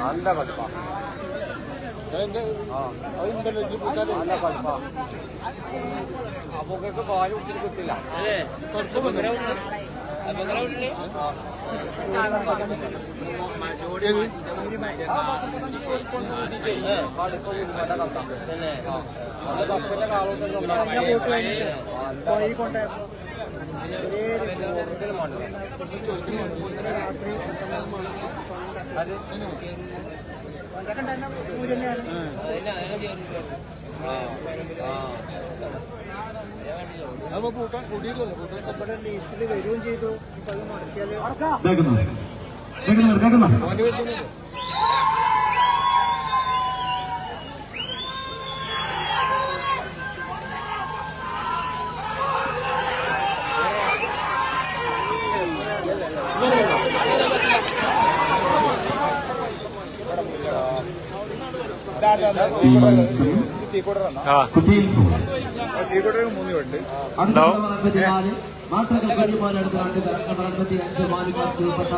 നല്ല കളിപ്പാ നല്ല കളിപ്പാ അപ്പൊക്കെ പാൽ കുടിച്ചിട്ട് കിട്ടില്ല കപ്പിന്റെ അത് ലിസ്റ്റിൽ വരികയും ചെയ്തു അത് മുടക്കിയാൽ കേൾക്കുന്നു കേൾക്കുന്നുണ്ട്. കേൾക്കുന്നുണ്ട്. മാട്ടകൾ കടിമാലെടുത്ത് രണ്ട് നമ്പർ അൻപത്തി അഞ്ച് മാലികാസ് ഉൾപ്പെട്ട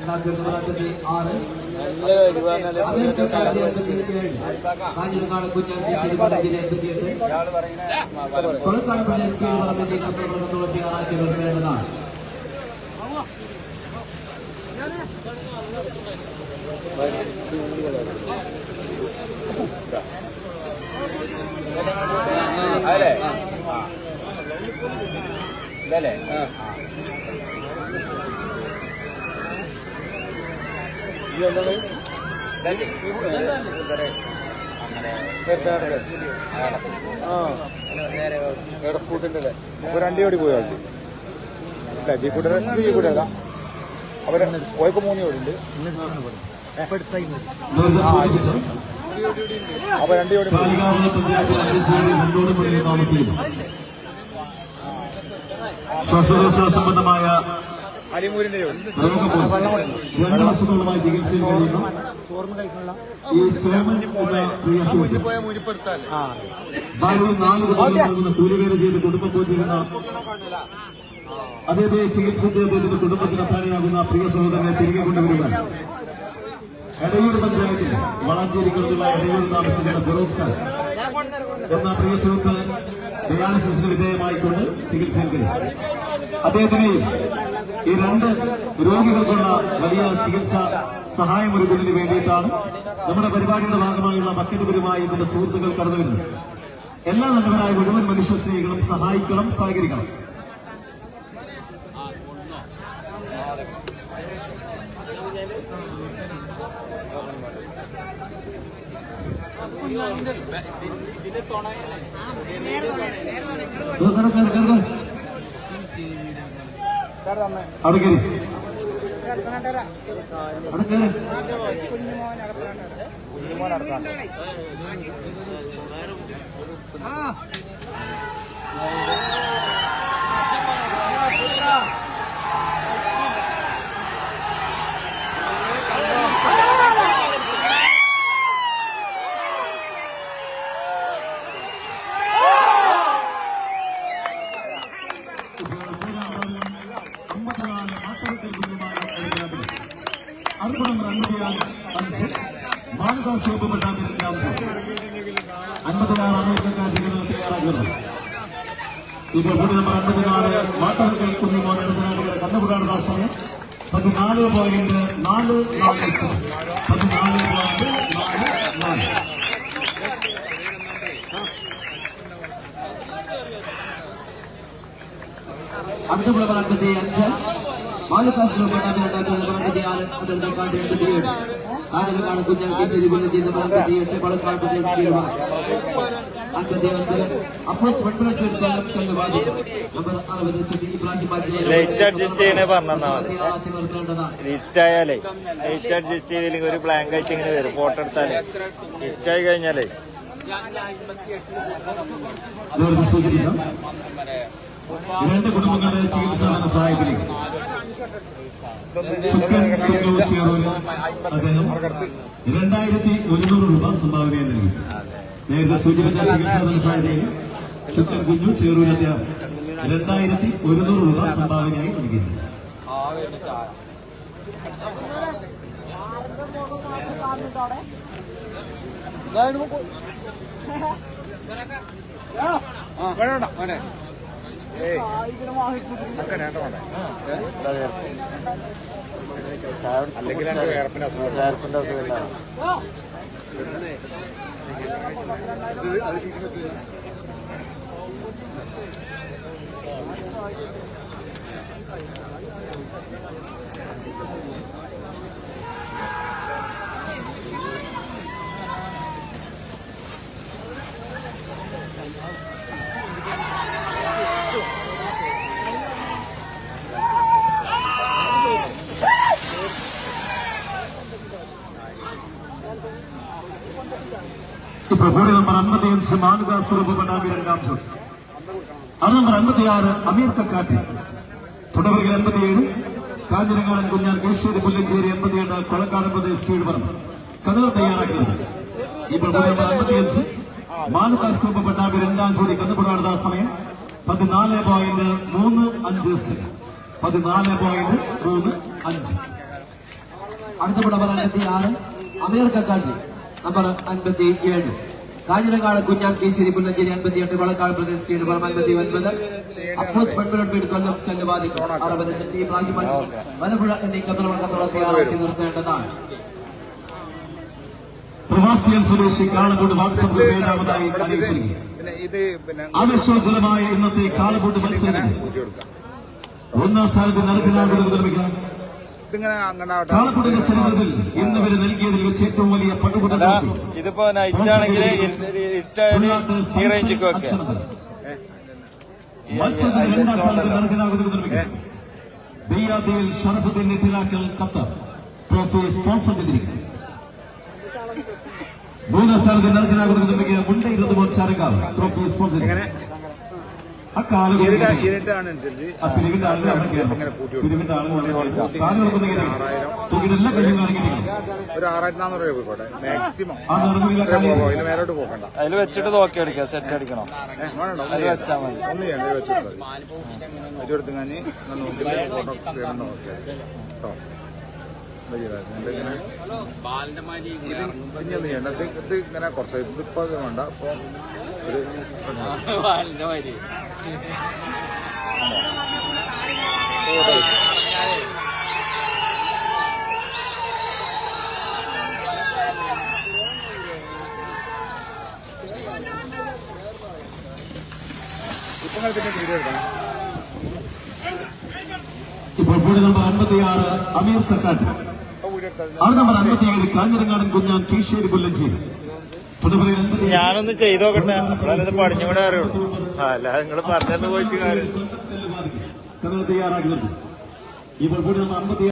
രണ്ടായിരത്തി അൻപത്തി ആറ് കാഞ്ഞിരക്കാട് കുഞ്ഞാണ്ടി എൺപത്തിയെട്ട് കൊളക്കാട് പ്രദേശ് കീഴ് പറമ്പത്തി ചക്രവർഗം തൊണ്ണൂറ്റി ആറായിരത്തി വരുന്നതാണ് അതല്ലേ ഇതല്ലേ അപ്പൊ പോയി ആൾക്ക് ഇല്ല ചീക്കൂട്ടര ഇത് ചീക്കൂട്ടരാ അവർ പോയപ്പോ മൂന്ന് കോടി ഉണ്ട് കാലികാവിലെ പഞ്ചായത്തിൽ അഞ്ചേരി മുന്നോടുമുള്ളിൽ താമസിക്കുന്നു ശ്വാസകോശ സംബന്ധമായ അലിമൂരിന്റെ രോഗം രണ്ട് വർഷത്തോളമായി ചികിത്സയിൽ കഴിയുന്നു ഈ സോമൻ എന്ന പ്രിയ സുഹൃത്ത് ഭാര്യയും നാല് നൽകുന്ന കൂലിവേല ചെയ്ത് കുടുംബം പോറ്റിരുന്ന അദ്ദേഹത്തെ ചികിത്സിച്ച് അദ്ദേഹത്തിന്റെ കുടുംബത്തിന് അത്താണിയാകുന്ന പ്രിയ സഹോദരനെ തിരികെ കൊണ്ടുവരുവാൻ എടയൂർ പഞ്ചായത്തിൽ വളാഞ്ചേരിക്കടുത്തുള്ള എടയൂർ താമസിക്കുന്ന ഫിറോസ് ഖാൻ എന്ന പ്രിയ സുഹൃത്ത് ഡയാലിസിസിന് വിധേയമായിക്കൊണ്ട് ചികിത്സയിൽ അദ്ദേഹത്തിനെയും ഈ രണ്ട് രോഗികൾക്കുള്ള വലിയ ചികിത്സ സഹായമൊരുക്കുന്നതിന് വേണ്ടിയിട്ടാണ് നമ്മുടെ പരിപാടിയുടെ ഭാഗമായുള്ള ബക്കറ്റുപരമായി ഇതിന്റെ സുഹൃത്തുക്കൾ കടന്നു വരുന്നത് എല്ലാ നല്ലവരായ മുഴുവൻ മനുഷ്യ സ്നേഹികളും സഹായിക്കണം സഹകരിക്കണം. അവിടെ കയറി. അവിടെ കയറി അമ്പത്തിനാല് മാട്ടവക്കൽ കുഞ്ഞുമായ കളിക്കാരൻ അറുപത് അൻപത്തിയാറ് അഞ്ച് മാനദാസ് രൂപപ്പെട്ടാമിൽ ഗ്രാമം അൻപത്തിനാറ് അമേരിക്കക്കാരുടെ തയ്യാറാക്കുന്നത് ഇപ്പോൾ കൂടി നമ്പർ അൻപത്തിനാല് മാട്ടവക്കൽ കുഞ്ഞുമോൻ എഴുപത്തിനാലുകൾ കണ്ണപുരാണ സമയം പതിനാല് പോയിന്റ് നാല് നാല് പതിനാല് പോയിന്റ് നാല് നാല് അടുത്ത വിളവ് അൻപത്തി അഞ്ച് മാലുക്കാസ് രൂപപ്പെട്ട രണ്ടായിരത്തി പ്രദേശ് അൻപത്തി ഒൻപത് അപ്പോസ് കൊല്ലം നമ്പർ അറുപത് ഇബ്രാഹിം ലൈറ്റ് അഡ്ജസ്റ്റ് ചെയ്തില്ലെങ്കിൽ ഒരു ബ്ലാങ്ക് ആയിട്ട് ഇങ്ങനെ വരും ഫോട്ടോ എടുത്താലേ. ഹിറ്റ് ആയി കഴിഞ്ഞാലേ. സൂചിപ്പിക്കാം രണ്ട് കുടുംബങ്ങളുടെ ചികിത്സാ സഹായത്തിലേക്ക് ചേറൂര് അദ്ദേഹം രണ്ടായിരത്തി ഒരുന്നൂറ് രൂപ സംഭാവനയായി നൽകി. നേരത്തെ സൂചിപ്പിച്ച ചികിത്സാ ധനസഹായത്തിലേക്ക് ചുക്കൻ കുഞ്ഞു ചേറൂര് അദ്ദേഹം രണ്ടായിരത്തി ഒരുന്നൂറ് രൂപ സംഭാവനയായി നൽകി വേണ്ട വേണ്ടേ അല്ലെങ്കിൽ എനിക്ക് വേർപ്പിന് അസുഖം ചേർപ്പിന്റെ അസുഖമില്ല അത് ഇപ്പോൾ കൂടി നമ്പർ അൻപത്തിയഞ്ച് മാനുദാസ് കുറുപ്പ് പട്ടാമ്പി രണ്ടാം ഷോട്ട് അത് നമ്പർ അൻപത്തിയാറ് അമീർ കക്കാട്ടി. തുടർന്ന് എൺപത്തിയേഴ്. കാഞ്ഞിരങ്ങാടൻ കുഞ്ഞാൻ കുളിശ്ശേരി പുല്ലഞ്ചേരി എൺപത്തിയെട്ട്. കൊളക്കാട് പ്രദേശ് സ്പീഡ് പറഞ്ഞു കഥകൾ തയ്യാറാക്കുന്നത്. ഇപ്പോൾ നമ്പർ അൻപത്തിയഞ്ച് മാനുദാസ് കുറുപ്പ് പട്ടാമ്പി രണ്ടാം ജോഡി കന്നുപുടാടുന്ന സമയം പതിനാല് പോയിന്റ് മൂന്ന് അഞ്ച് സെക്കൻഡ്. പതിനാല് പോയിന്റ് മൂന്ന് അഞ്ച്. അടുത്ത നമ്പർ അൻപത്തി ആറ് അമീർ കക്കാട്ടി. നമ്പർ അൻപത്തി ഏഴ് കാഞ്ഞിരക്കാട് കുഞ്ഞാൻ കേശ്ശേരി പുല്ലഞ്ചേരി അൻപത്തി എട്ട് വളക്കാട് പ്രദേശ് കീഴ് പറമ്പ് അൻപത്തി ഒൻപത് അപ്പോസ് പെൺപിരട്ട് കൊല്ലം വനപുഴ അറുപത് ഇബ്രാഹിം എന്നീ കന്നുകളെ തയ്യാറാക്കി നിർത്തേണ്ടതാണ്. പ്രവാസിയൻ സ്വദേശി കാളകൂട് വാട്സപ്പിൽ ആവേശോജ്വലമായ ഇന്നത്തെ കാളകൂട്ട് മത്സരത്തിൽ ഒന്നാം സ്ഥാനത്ത് നൽകനാകുന്നത് നിർമ്മിക്കുക ഇതിങ്ങനെ അങ്ങനെ ഇന്ന് വരെ നൽകിയതിൽ വെച്ച് ഏറ്റവും വലിയ. ഇതിപ്പോ ഇറ്റാണെങ്കിൽ ഈ റേഞ്ചിക്ക് വെക്കാം മത്സരത്തിൽ രണ്ടാം സ്ഥാനത്ത് നിർമ്മിക്കുക ബിയാദിയിൽ Sharafuddin Nettilakkal Qatar trophy sponsor ചെയ്തിരിക്കുന്നു. മൂന്നാം സ്ഥാനത്ത് നൽകനാകുന്നത് നിർമ്മിക്കുക മുണ്ടയിരുന്ന് മോൻ ചാരങ്കാവ് ട്രോഫി സ്പോൺസർ ഇങ്ങനെ പിരിവിന്റെ ആളുകൾ അവിടെ പിരിവിന്റെ അവിടെ കയറും കഴിയും ഒരു ആറായിരത്തി നാനൂറ് രൂപ പോയിക്കോട്ടെ. മാക്സിമം. ആ നിർമ്മിതിയിലെ കാര്യം അതിന് മേലോട്ട് പോക്കണ്ട അതിൽ വെച്ചിട്ട് നോക്കി അടിക്കാം. സെറ്റ് അടിക്കണം? ഒന്ന്. വെച്ചാൽ മതി. ഒന്ന് ചെയ്യണ്ട ഇത് മതി. വെച്ചെടുത്ത് കഴിഞ്ഞ് നോക്കിയിട്ട് ഫോട്ടോ കയറണ്ടോ നോക്കിയാൽ കേട്ടോ? എന്താ ചെയ്താൽ മതി. എന്നിട്ട് ഇങ്ങനെ? ഇത് ഇനിയൊന്നും ചെയ്യണ്ട. ഇത് ഇത് ഇങ്ങനെ കുറച്ച്. ഇതിപ്പോ വേണ്ട. അപ്പൊ ഒരു ഇപ്പോൾ കൂടി നമ്പർ അൻപത്തിയാറ് അമീർ കക്കാട്ട്. ഇപ്പൊ ആറ് നമ്പർ അൻപത്തിയേഴ് കാഞ്ഞിരങ്ങാടൻ കുഞ്ഞാൻ തൊടുപുഴയിൽ അൻപത്തി ഞാനൊന്ന് ചെയ്ത് നോക്കട്ടെ അപ്പോഴത് പഠിഞ്ഞുകൂടെ അറിയുള്ളൂ അല്ലാതെ അല്ല നിങ്ങൾ പറഞ്ഞു പോയിട്ട് കാര്യം തയ്യാറാക്കുന്നുണ്ട് ഇപ്പോൾ കൂടി നമ്മൾ